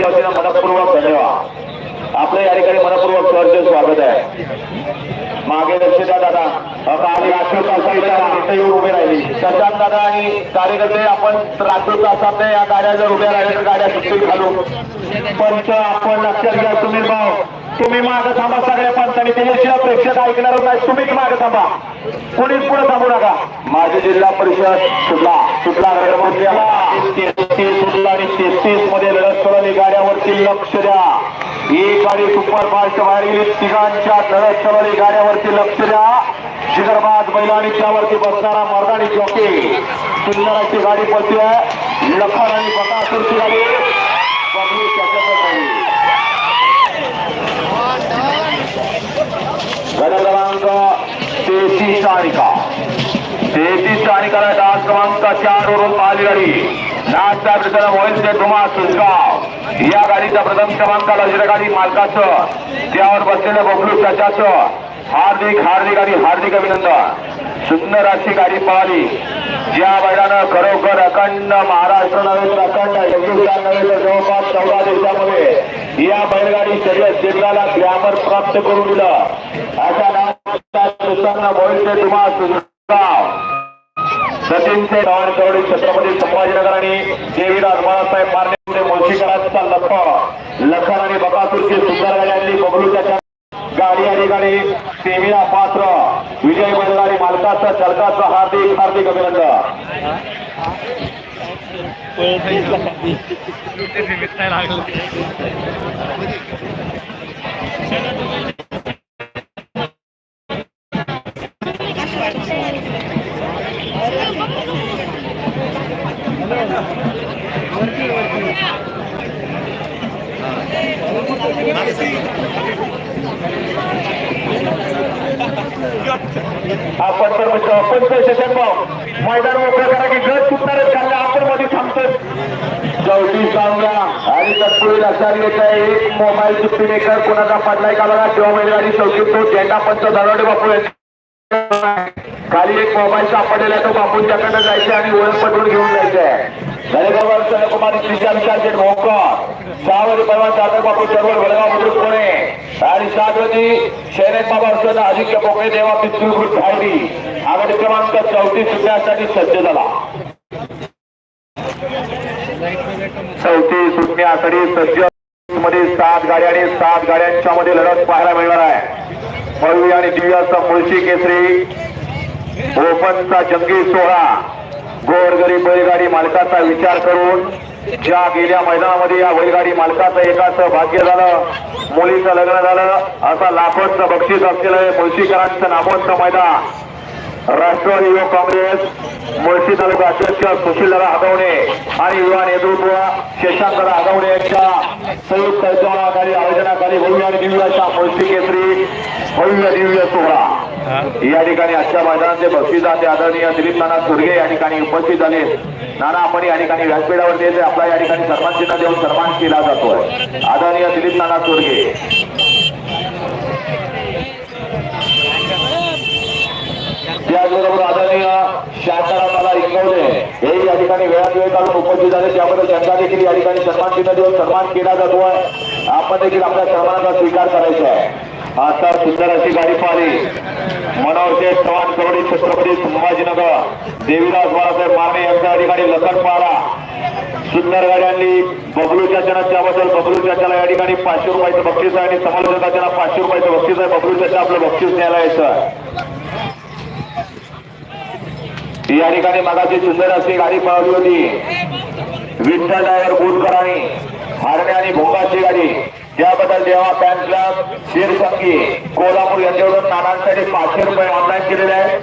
Committee वतीनं मनपूर्वक धन्यवाद. आपलं या ठिकाणी मनपूर्वक सहर्ष स्वागत आहे. मागे लक्ष द्या दादा आता आणि राष्ट्रीय तासाच्या इथं येऊन उभे राहिली. सज्जाद दादा आणि कार्यकर्ते आपण राष्ट्रीय तासात या गाड्या जर उभ्या राहिल्या तर गाड्या सुट्टी घालू. पंच आपण लक्षात घ्या तुम्ही भाऊ तुम्ही मागे थांबा सगळ्या पंचांनी त्याच्याशिवाय प्रेक्षक ऐकणार नाही. तुम्हीच मागे थांबा? कोणीच पुढे थांबू नका? माझी जिल्हा परिषद सुटला. सुटला तेहतीस सुटला आणि तेहतीसमध्ये लढत गाड्यावरती लक्ष द्या ही गाडी सुपर फास्ट बाहेर गेली तिघांच्या लढत गाड्यावरती लक्ष द्या शिखरबाज बैल आणि त्यावरती बसणारा मर्दानी जॉकी सुंदर अशी गाडी पळते लखन आणि बकासूरची गाडी बघू त्याच्यातच राहिली. गड क्रमांक तेहतीस तारिका तेहतीस तारिकाला डास क्रमांक चार वरून पाहिली गाडी. नाचता प्रथम होईल ते तुम्हा या गाडीचा प्रथम क्रमांक लजर गाडी मालकाचं. त्यावर बसलेलं बबलू चाचाचं हार्दिक हार्दिक आणि हार्दिक अभिनंदन. सुंदर अशी गाडी पळाली. ज्या बैलानं खरोखर अखंड महाराष्ट्र नव्हे तर अखंड हिंदुस्थान नव्हे तर जवळपास चौदा देशामध्ये या बैलगाडी शर्यत क्षेत्राला ग्लॅमर प्राप्त करून दिलं. अशा नावांना मोहिते तुम्हा सुलगाव सचिनचे डॉन कवडी छत्रपती संभाजीनगर आणि देवीराज बाळासाहेब मारणे मुळशीकरांचा लख लखन आणि बकासूरची सुंदर गाड्यांनी बबलूच्या गाडी आणि गाडी सेमिया पात्र. विजय बैलगाडी मालकाचं चालकाचं हार्दिक हार्दिक अभिनंदन. आपण तर म्हणतो शशन भाऊ मैदान मोकळं करा की गट सुटणारच कारण आपण मध्ये थांबतोय. चौथी सामना आणि तत्पूर्वी लक्षात घेत आहे एक मोबाईल सुट्टी मेकर कोणाचा पडलाय का बघा किंवा बैलगाडी चौथी तो झेंडा पंच दरवडे बापू खाली एक मोबाईल सापडलेला आहे तो बापूंच्याकडे जायचं आणि ओळख पटवून घेऊन जायचं आहे दरेगावर सनकुमारी श्रीच्या शेठ भोकर सहावरी परवा सागर बापू चरवड वडगाव बुद्रुक पुणे। आणि सातवती शैलेश बाबा अर्चन आदित्य पोकळे देवा पितृभूत धायरी आघाडी क्रमांक चौतीस सुटण्यासाठी सज्ज झाला. चौथी सुटण्यासाठी सज्जमध्ये सात गाड्या आणि सात गाड्यांच्या मध्ये लढत पाहायला मिळणार आहे. भव्य आणि दिव्याचा मुळशी केसरी ओपनचा जंगी सोहळा. गोरगरीब बैलगाडी मालकाचा विचार करून ज्या गेल्या मैदानामध्ये या बैलगाडी मालकाचं एकाचं भाग्य झालं मुलीचं लग्न झालं असा लाखोचं बक्षीस असलेलं मुळशीकरांचं नामवंत मैदान. राष्ट्रवादी युवक काँग्रेस मुळशी तालुका अध्यक्ष सुशीलदादा आगवणे आणि युवा नेतृत्व शशांकदा आगवणे यांच्या संयुक्त विद्यमानाखाली आयोजनाखाली भव्य आणि दिव्य अशा मुळशी केसरी भव्य दिव्य सोहळा. या ठिकाणी आजच्या मैदानाचे बक्षिसाचे आदरणीय दिलीप नाना सुरगे या ठिकाणी उपस्थित झाले. नाना आपण या ठिकाणी व्यासपीठावरती येते आपला या ठिकाणी सन्मान चिन्ह देऊन सन्मान केला जातोय. आदरणीय दिलीप नाना चोरगे त्याचबरोबर आदरणीय शांतारामाला इंगवले. हे या ठिकाणी वेळात वेळ काढून उपस्थित झाले. त्याबद्दल त्यांचा देखील या ठिकाणी सन्मान चिन्ह देऊन सन्मान केला जातोय. आपण देखील आपल्या सन्मानाचा स्वीकार करायचा आहे. आता सुंदर अशी गाडी पाहिली. मनोहर चव्हाण छत्रपती संभाजीनगर देवीदास बाळासाहेब माने यांच्या ठिकाणी लखन सुंदर गाड्यांनी बबलू जनात त्याबद्दल बबलू चाचाला या ठिकाणी पाचशे रुपयाचं बक्षीस आहे आणि समालोचकाच्या पाचशे रुपयाचं बक्षीस आहे. बबलू चाचा आपलं बक्षीस न्यायला यायचं. या ठिकाणी मगाची सुंदर अशी गाडी पळवली होती. विठ्ठल ड्रायव्हर बुलकरांनी हारणे आणि भोंगाची गाडी. त्याबद्दल देवा पॅन क्लब शिरसंगी कोल्हापूर यांच्याकडून नानांसाठी पाचशे रुपये ऑनलाईन केलेले आहे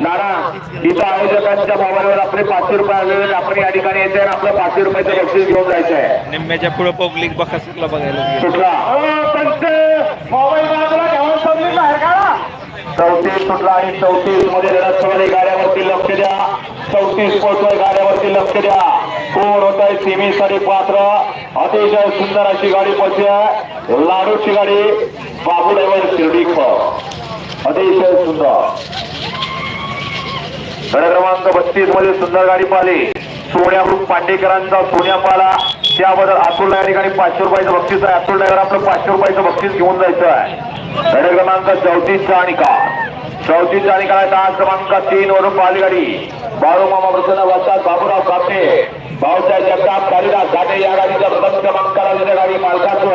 नाना इथं आयोजकांच्या मोबाईलवर आपले पाचशे रुपये आलेले. आपण या ठिकाणी येते आणि आपलं पाचशे रुपयाचं बक्षीस घेऊन जायचं आहे निम्म्याच्या पुढे पब्लिक बकासूरला बघायला. सुटला. मोबाईल बाजूला ठेवून पब्लिक बाहेर काढा चौतीस सुटला आणि चौतीसमध्ये गाड्यावरती लक्ष द्या. चौतीस पोहोचतोय गाड्यावरती लक्ष द्या. कोण होत आहे सीमेसाठी पात्र. अतिशय सुंदर अशी गाडी पोहोचते लाडूची गाडी बाबू ड्रायव्हर शिर्डी अतिशय सुंदर. गड क्रमांक बत्तीसमध्ये सुंदर गाडी पाहिली. सोन्या पांडेकरांचा सोनिया पाला. त्याबद्दल अतुल नायर ठिकाणी पाचशे रुपयाचं बक्षीस आहे. अतुल नायर आपलं पाचशे रुपयाचं बक्षीस घेऊन जायचं आहे. गड क्रमांक चौतीस चाणिका. चौतीस चाणिका दहा क्रमांक तीन वरून पाहिली गाडी. बाळू मामा प्रसन्न वस्तात बाबूराव कापे. भाऊसाहेब जगताप कालिदास घाटे या गाडीचा प्रथम क्रमांकाला दिल्या गाडी मालकाचं.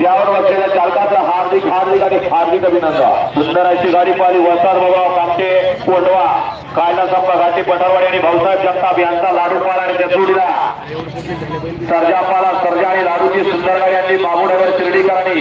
त्यावर बसलेल्या चालकाचं हार्दिक हार्दिक आणि हार्दिक अभिनंदन. सुंदर अशी गाडी पाहिली. वसार बाबा कामटे कोंडवा कायदा संपा घाटी पठारवाडी आणि भाऊसाहेब जगताप यांचा लाडूपाल आणि त्या सर्जापाला सर्जा आणि लाडूची सुंदर गाडी आणि बाबूनगर शिर्डीकरांनी.